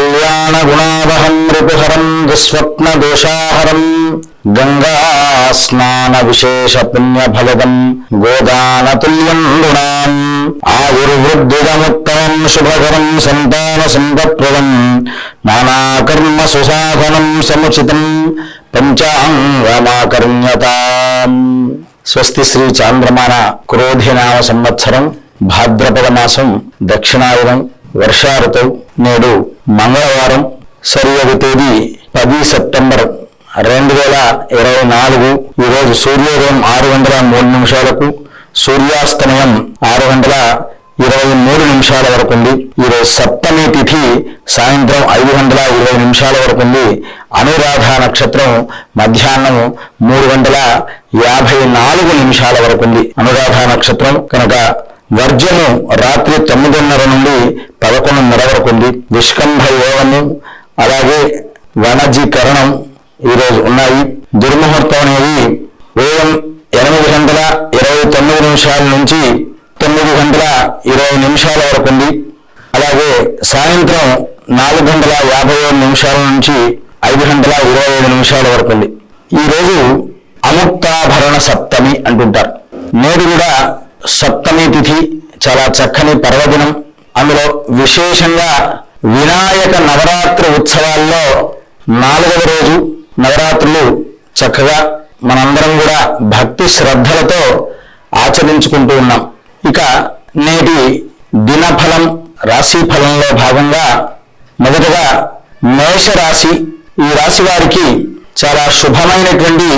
శ్రీకళ్యాణగుణావహం రిపుహరం దుస్వప్నదోషాహరం గంగా స్నాన విశేష పుణ్యఫలదం ఆయుర్వృద్ధిదముత్తమం శుభకరం సంతాన సంపత్ప్రదం నానాకర్మ సుసాధనం సముచితం పంచాంగమాకర్ణ్యతాం. స్వస్తి శ్రీ చాంద్రమాన క్రోధినామ సంవత్సరం భాద్రపద మాసం దక్షిణాయనం వర్షారుతవు నేడు మంగళవారం సరియగు తేదీ పది సెప్టెంబర్ రెండు వేల ఇరవై నాలుగు ఈరోజు సూర్యోదయం ఆరు వందల మూడు నిమిషాలకు సూర్యాస్తమయం ఆరు వందల ఇరవై మూడు నిమిషాల వరకు ఉంది. ఈరోజు సప్తమి తిథి సాయంత్రం ఐదు వందల ఇరవై నిమిషాల వరకు ఉంది. అనురాధ నక్షత్రం మధ్యాహ్నం మూడు వందల యాభై నాలుగు నిమిషాల వరకు ఉంది. అనురాధ నక్షత్రం కనుక వర్జము రాత్రి తొమ్మిదిన్నర నుండి పదకొండున్నర వరకు ఉంది. విష్కంభ యోగము అలాగే వనజీకరణం ఈరోజు ఉన్నాయి. దుర్ముహూర్తం అనేది ఉదయం ఎనిమిది గంటల ఇరవై తొమ్మిది నిమిషాల నుంచి తొమ్మిది గంటల ఇరవై నిమిషాల వరకు ఉంది. అలాగే సాయంత్రం నాలుగు గంటల యాభై ఏడు నిమిషాల నుంచి ఐదు గంటల ఇరవై ఏడు నిమిషాల వరకు ఉంది. ఈరోజు అముక్తాభరణ సప్తమి అంటుంటారు. నేడు కూడా సప్తమి తిథి చాలా చక్కని పర్వదినం. అందులో విశేషంగా వినాయక నవరాత్రి ఉత్సవాల్లో నాలుగవ రోజు నవరాత్రులు చక్కగా మనందరం కూడా భక్తి శ్రద్ధలతో ఆచరించుకుంటూ ఉన్నాం. ఇక నేటి దినఫలం రాశి ఫలంలో భాగంగా మొదటగా మేషరాశి. ఈ రాశి వారికి చాలా శుభమైనటువంటి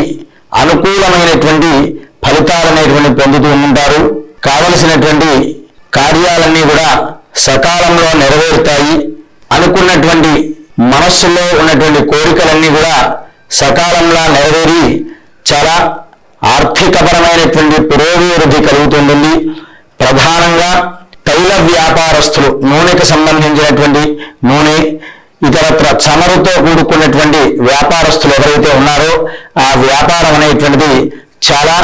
అనుకూలమైనటువంటి ఫలితాలనేటువంటి పొందుతూ ఉంటారు. కావలసినటువంటి కార్యాలన్నీ కూడా సకాలంలో నెరవేరుతాయి. అనుకున్నటువంటి మనస్సులో ఉన్నటువంటి కోరికలన్నీ కూడా సకాలంలో నెరవేరి చాలా ఆర్థికపరమైనటువంటి పురోభివృద్ధి కలుగుతుంటుంది. ప్రధానంగా తైల వ్యాపారస్తులు నూనెకి సంబంధించినటువంటి నూనె ఇతరత్ర చమరుతో కూడుకున్నటువంటి వ్యాపారస్తులు ఎవరైతే ఉన్నారో ఆ వ్యాపారం అనేటువంటిది చాలా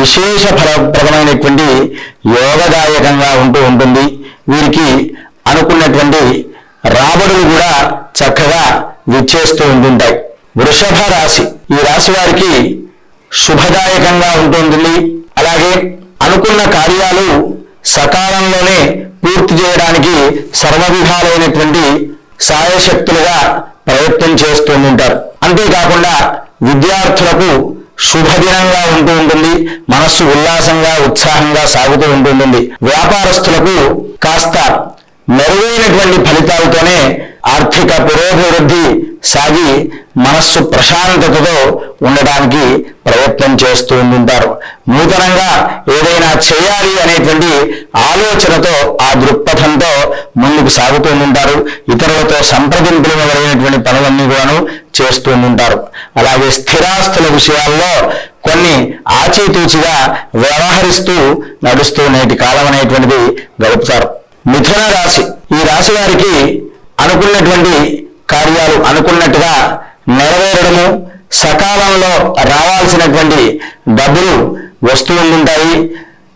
విశేష ఫలప్రదమైనటువంటి యోగదాయకంగా ఉంటూ ఉంటుంది. వీరికి అనుకున్నటువంటి రాబడులు కూడా చక్కగా విచ్చేస్తూ ఉంటుంటాయి. వృషభ రాశి ఈ రాశి వారికి శుభదాయకంగా ఉంటుంది అలాగే అనుకున్న కార్యాలు సకాలంలోనే పూర్తి చేయడానికి సర్వవిధాలైనటువంటి సాయశక్తులుగా ప్రయత్నం చేస్తూ ఉంటారు అంతేకాకుండా విద్యార్థులకు శుభదినంగా ఉంటూ ఉంటుంది మనస్సు ఉల్లాసంగా ఉత్సాహంగా సాగుతూ ఉంటుంది వ్యాపారస్తులకు కాస్త మెరుగైనటువంటి ఫలితాలతోనే ఆర్థిక పురోభివృద్ధి సాగి మనస్సు ప్రశాంతతతో ఉండడానికి ప్రయత్నం చేస్తూ ఉంటారు నూతనంగా ఏదైనా చేయాలి అనేటువంటి ఆలోచనతో ఆ దృక్పథంతో ముందుకు సాగుతూ ఉంటారు ఇతరులతో సంప్రదింపులు మొదలైనటువంటి పనులన్నీ కూడాను చేస్తూ ఉంటారు అలాగే స్థిరాస్తుల విషయాల్లో కొన్ని ఆచితూచిగా వ్యవహరిస్తూ నడుస్తూ నేటి కాలం అనేటువంటిది గడుపుతారు. మిథున రాశి. ఈ రాశి వారికి అనుకున్నటువంటి కార్యాలు అనుకున్నట్టుగా నెరవేరడము సకాలంలో రావాల్సినటువంటి డబ్బులు వస్తూ ఉంటాయి.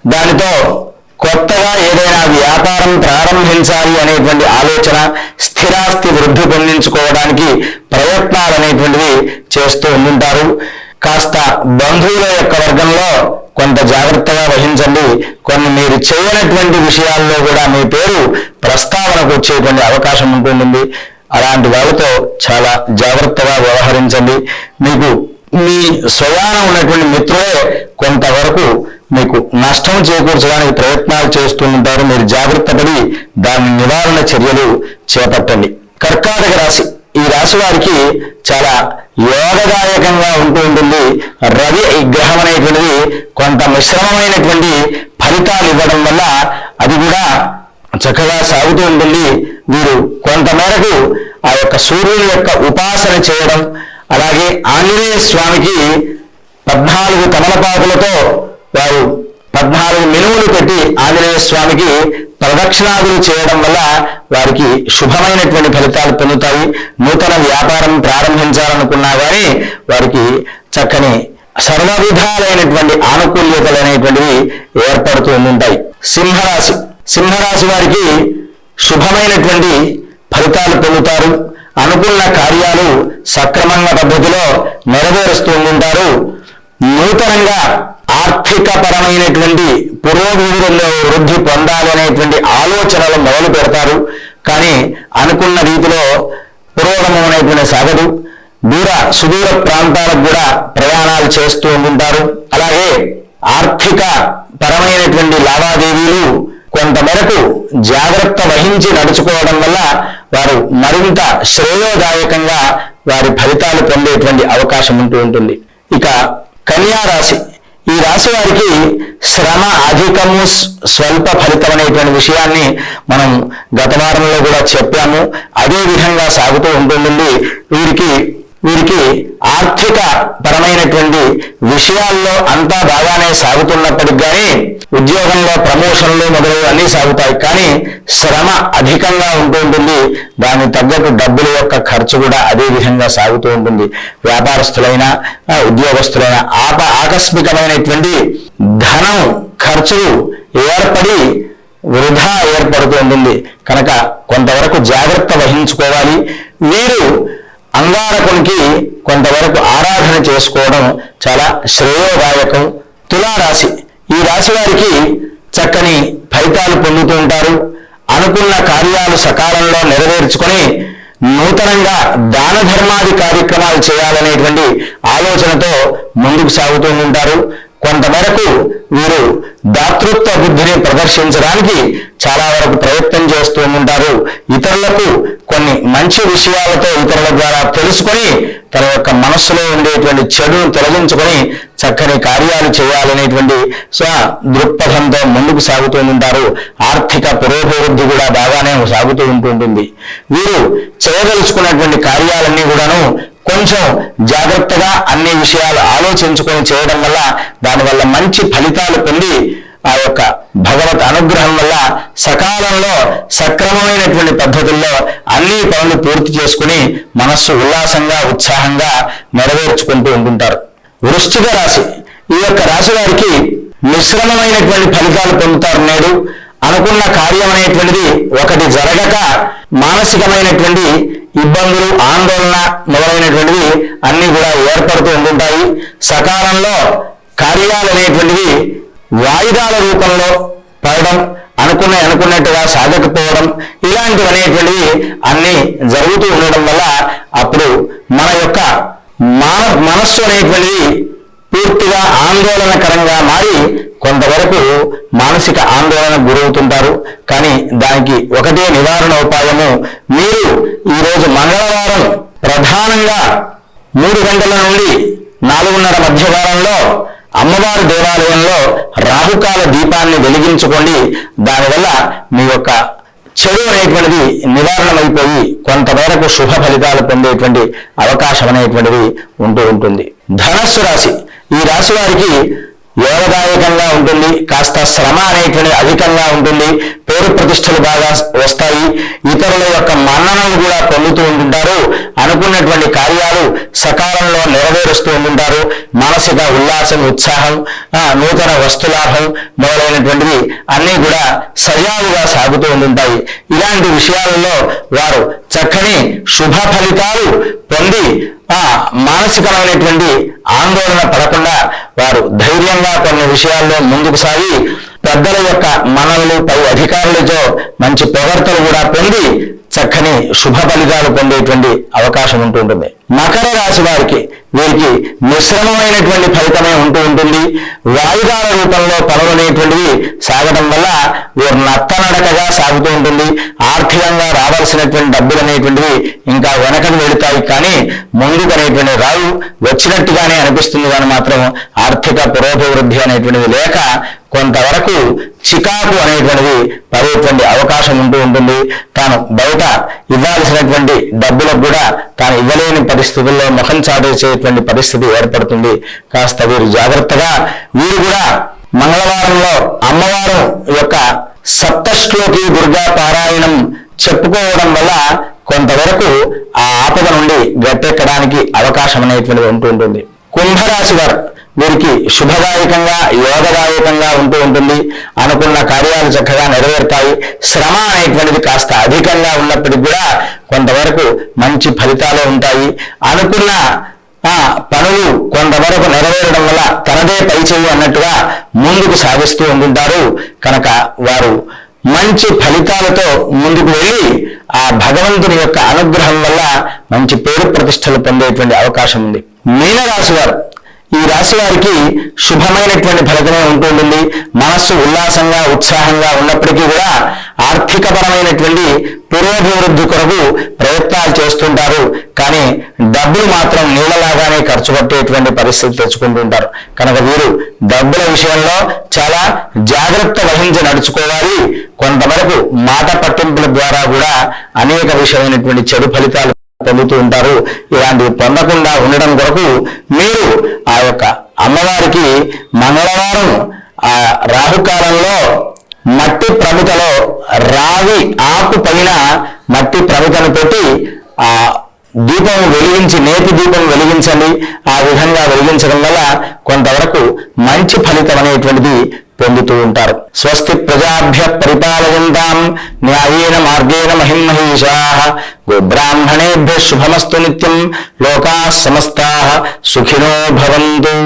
దానితో కొత్తగా ఏదైనా వ్యాపారం ప్రారంభించాలి అనేటువంటి ఆలోచన స్థిరాస్తి వృద్ధి పొందించుకోవడానికి ప్రయత్నాలు అనేటువంటివి చేస్తూ ఉంటారు. కాస్త బంధువుల యొక్క వర్గంలో కొంత జాగ్రత్తగా వహించండి. కొన్ని మీరు చేయనటువంటి విషయాల్లో కూడా మీ పేరు ప్రస్తావనకు వచ్చేటువంటి అవకాశం ఉంటుంది అలాంటి వాళ్ళతో చాలా జాగ్రత్తగా వ్యవహరించండి. మీకు మీ స్వయాన ఉన్నటువంటి మిత్రులే కొంతవరకు మీకు నష్టం చేకూర్చడానికి ప్రయత్నాలు చేస్తూ ఉంటారు. మీరు జాగ్రత్త పడి దాని నివారణ చర్యలు చేపట్టండి. కర్కాటక రాశి ఈ రాశి వారికి చాలా యోగదాయకంగా ఉంటూ ఉంటుంది. రవి ఈ గ్రహం అనేటువంటిది కొంత మిశ్రమమైనటువంటి ఫలితాలు ఇవ్వడం వల్ల అది కూడా చక్కగా సాగుతూ ఉంటుంది. వీరు కొంతమేరకు ఆ యొక్క సూర్యుని యొక్క ఉపాసన చేయడం అలాగే ఆంజనేయ స్వామికి పద్నాలుగు తమలపాకులతో వారు పద్నాలుగు మెనువులు పెట్టి ఆంజనేయ స్వామికి ప్రదక్షిణాదులు చేయడం వల్ల వారికి శుభమైనటువంటి ఫలితాలు పొందుతాయి. నూతన వ్యాపారం ప్రారంభించాలనుకున్నా కానీ వారికి చక్కని సర్వ విధాలైనటువంటి ఆనుకూల్యతలు అనేటువంటివి ఏర్పడుతూ ఉంటాయి. సింహరాశి సింహరాశి వారికి శుభమైనటువంటి ఫలితాలు పొందుతారు. అనుకున్న కార్యాలు సక్రమంగా పద్ధతిలో నెరవేరుస్తూ ఉంటారు నూతనంగా ఆర్థిక పరమైనటువంటి పురోభివృద్ధిలో వృద్ధి పొందాలనేటువంటి ఆలోచనలు మొదలు పెడతారు. కానీ అనుకున్న రీతిలో పురోగమం అనేటువంటి సాగదు. దూర సుదూర ప్రాంతాలకు కూడా ప్రయాణాలు చేస్తూ ఉంటారు అలాగే ఆర్థిక పరమైనటువంటి లావాదేవీలు కొంతవరకు జాగ్రత్త వహించి నడుచుకోవడం వల్ల వారు మరింత శ్రేయోదాయకంగా వారి ఫలితాలు పొందేటువంటి అవకాశం ఉంటూ ఉంటుంది. ఇక కన్యా రాశి ఈ రాశి వారికి శ్రమ అధికము స్వల్ప ఫలితం అనేటువంటి విషయాన్ని మనం గత వారంలో కూడా చెప్పాము. అదే విధంగా సాగుతూ ఉంటుంది వీరికి వీరికి ఆర్థిక పరమైనటువంటి విషయాల్లో అంతా బాగానే సాగుతున్నప్పటికి కానీ ఉద్యోగంలో ప్రమోషన్లు మొదలు అన్నీ సాగుతాయి. కానీ శ్రమ అధికంగా ఉంటూ ఉంటుంది. దాని తగ్గట్టు డబ్బుల యొక్క ఖర్చు కూడా అదే విధంగా సాగుతూ ఉంటుంది. వ్యాపారస్తులైన ఉద్యోగస్తులైనా ఉద్యోగస్తులైన ఆప ఆకస్మికమైనటువంటి ధనం ఖర్చులు ఏర్పడి వృధా ఏర్పడుతూ ఉంటుంది. కనుక కొంతవరకు జాగ్రత్త వహించుకోవాలి. వీరు అంగారకునికి కొంతవరకు ఆరాధన చేసుకోవడం చాలా శ్రేయోదాయకం. తులారాశి. ఈ రాశి వారికి చక్కని ఫలితాలు పొందుతూ ఉంటారు. అనుకున్న కార్యాలు సకాలంలో నెరవేర్చుకొని నూతనంగా దాన ధర్మాది కార్యక్రమాలు చేయాలనేటువంటి ఆలోచనతో ముందుకు సాగుతూ ఉంటారు. కొంతమేరకు వీరు దాతృత్వ బుద్ధిని ప్రదర్శించడానికి చాలా వరకు ప్రయత్నం చేస్తూ ఉంటారు. ఇతరులకు కొన్ని మంచి విషయాలతో ఇతరుల ద్వారా తెలుసుకొని తన యొక్క మనస్సులో ఉండేటువంటి చెడును తొలగించుకొని చక్కని కార్యాలు చేయాలనేటువంటి స్వ దృక్పథంతో ముందుకు సాగుతూ ఉంటారు. ఆర్థిక పురోభివృద్ధి కూడా బాగానే సాగుతూ ఉంటుంటుంది. వీరు చేయదలుచుకున్నటువంటి కార్యాలన్నీ కూడాను కొంచెం జాగ్రత్తగా అన్ని విషయాలు ఆలోచించుకొని చేయడం వల్ల దానివల్ల మంచి ఫలితాలు పొంది ఆ యొక్క భగవత్ అనుగ్రహం వల్ల సకాలంలో సక్రమమైనటువంటి పద్ధతుల్లో అన్ని పనులు పూర్తి చేసుకుని మనస్సు ఉల్లాసంగా ఉత్సాహంగా నెరవేర్చుకుంటూ ఉంటుంటారు. వృశ్చిక రాశి. ఈ యొక్క రాశి వారికి మిశ్రమమైనటువంటి ఫలితాలు పొందుతారు నేడు. అనుకున్న కార్యం అనేటువంటిది ఒకటి జరగక మానసికమైనటువంటి ఇబ్బందులు ఆందోళన మొదలైనటువంటివి అన్ని కూడా ఏర్పడుతూ ఉంటుంటాయి. సకాలంలో కార్యాలు అనేటువంటివి వాయిదాల రూపంలో పడడం అనుకున్న అనుకున్నట్టుగా సాగకపోవడం ఇలాంటివి అనేటువంటివి అన్ని జరుగుతూ ఉండడం వల్ల అప్పుడు మన యొక్క మాన మనస్సు అనేటువంటిది పూర్తిగా ఆందోళనకరంగా మారి కొంతవరకు మానసిక ఆందోళన గురవుతుంటారు. కానీ దానికి ఒకటే నివారణ ఉపాయము మీరు ఈరోజు మంగళవారం ప్రధానంగా మూడు గంటల నుండి నాలుగున్నర మధ్య కాలంలో అమ్మవారి దేవాలయంలో రాహుకాల దీపాన్ని వెలిగించుకోండి. దానివల్ల మీ యొక్క చెడు అనేటువంటిది నివారణమైపోయి కొంతమేరకు శుభ ఫలితాలు పొందేటువంటి అవకాశం అనేటువంటిది ఉంటూ ఉంటుంది. ధనస్సు రాశి. ఈ రాశి వారికి యోగదాయకంగా ఉంటుంది కాస్త శ్రమ అనేటువంటి అధికంగా ఉంటుంది పేరు ప్రతిష్టలు బాగా వస్తాయి ఇతరుల యొక్క మన్ననలు కూడా పొందుతూ ఉంటుంటారు. అనుకున్నటువంటి కార్యాలు సకాలంలో నెరవేరుస్తూ ఉంటారు మానసిక ఉల్లాసం ఉత్సాహం ఆ, నూతన వస్తులాభం మొదలైనటువంటివి అన్నీ కూడా సజావుగా సాగుతూ ఉంటుంటాయి ఇలాంటి విషయాలలో వారు చక్కని శుభ ఫలితాలు పొంది ఆ మానసికమైనటువంటి ఆందోళన పడకుండా వారు ధైర్యంగా కొన్ని విషయాల్లో ముందుకు సాగి పెద్దల యొక్క మనవులు పై అధికారులతో మంచి పొగడ్తలు కూడా పొంది చక్కని శుభ ఫలితాలు పొందేటువంటి అవకాశం ఉంటుంటుంది. మకర రాశి వారికి వీరికి మిశ్రమమైనటువంటి ఫలితమే ఉంటూ ఉంటుంది. వాయిదాల రూపంలో పనులు అనేటువంటివి సాగడం వల్ల వీరు నత్తనడకగా సాగుతూ ఉంటుంది. ఆర్థికంగా రావాల్సినటువంటి డబ్బులు అనేటువంటివి ఇంకా వెనకకు వెళుతాయి. కానీ ముందుకు అనేటువంటి రావు వచ్చినట్టుగానే అనిపిస్తుంది కానీ మాత్రం ఆర్థిక పురోభివృద్ధి అనేటువంటిది లేక కొంతవరకు చికాకు అనేటువంటిది పడేటువంటి అవకాశం ఉంటూ ఉంటుంది. తాను బయట ఇవ్వాల్సినటువంటి డబ్బులకు కూడా తాను ఇవ్వలేని పరిస్థితుల్లో ముఖం చాటేసేటువంటి పరిస్థితి ఏర్పడుతుంది. కాస్త వీరు జాగ్రత్తగా వీరు కూడా మంగళవారంలో అమ్మవారు యొక్క సప్తశ్లోకి దుర్గా పారాయణం చెప్పుకోవడం వల్ల కొంతవరకు ఆ ఆపద నుండి గట్టెక్కడానికి అవకాశం అనేటువంటిది ఉంటూ ఉంటుంది. కుంభరాశి వారు వీరికి శుభదాయకంగా యోగదాయకంగా ఉంటూ ఉంటుంది. అనుకున్న కార్యాలు చక్కగా నెరవేరుతాయి. శ్రమ అనేటువంటిది కాస్త అధికంగా ఉన్నప్పటికీ కూడా కొంతవరకు మంచి ఫలితాలు ఉంటాయి. అనుకున్న ఆ పనులు కొంతవరకు నెరవేరడం వల్ల తనదే పై చెయ్యి అన్నట్టుగా ముందుకు సాగిస్తూ ఉంటుంటారు. కనుక వారు మంచి ఫలితాలతో ముందుకు వెళ్ళి ఆ భగవంతుని యొక్క అనుగ్రహం వల్ల మంచి పేరు ప్రతిష్టలు పొందేటువంటి అవకాశం ఉంది. మీనరాశి వారు ఈ రాశి వారికి శుభమైనటువంటి ఫలితమే ఉంటుంటుంది. మనస్సు ఉల్లాసంగా ఉత్సాహంగా ఉన్నప్పటికీ కూడా ఆర్థికపరమైనటువంటి పురోభివృద్ధి కొరకు ప్రయత్నాలు చేస్తుంటారు. కానీ డబ్బులు మాత్రం నీళ్ళలాగానే ఖర్చు పట్టేటువంటి పరిస్థితి తెచ్చుకుంటుంటారు. కనుక వీరు డబ్బుల విషయంలో చాలా జాగ్రత్త వహించి నడుచుకోవాలి. కొంతవరకు మాట పట్టింపుల ద్వారా కూడా అనేక విషయమైనటువంటి చెడు ఫలితాలు పొందుతూ ఉంటారు. ఇలాంటివి పొందకుండా ఉండడం కొరకు మీరు ఆ యొక్క అమ్మవారికి మంగళవారం ఆ రాహుకాలంలో మట్టి ప్రమితలో రావి ఆకు పైన మట్టి ప్రమితను పెట్టి ఆ దీపం వెలిగించి నేతి దీపం వెలిగించండి. ఆ విధంగా వెలిగించడం వల్ల కొంతవరకు మంచి ఫలితం అనేటువంటిది పొందుతూ ఉంటారు. స్వస్తి ప్రజాభ్య పరిపాలయంతాం న్యాయేన మార్గేణ మహిమహీషా గోబ్రాహ్మణేభ్య శుభమస్తు నిత్యం లోకా సమస్తా సుఖినో భవంతు.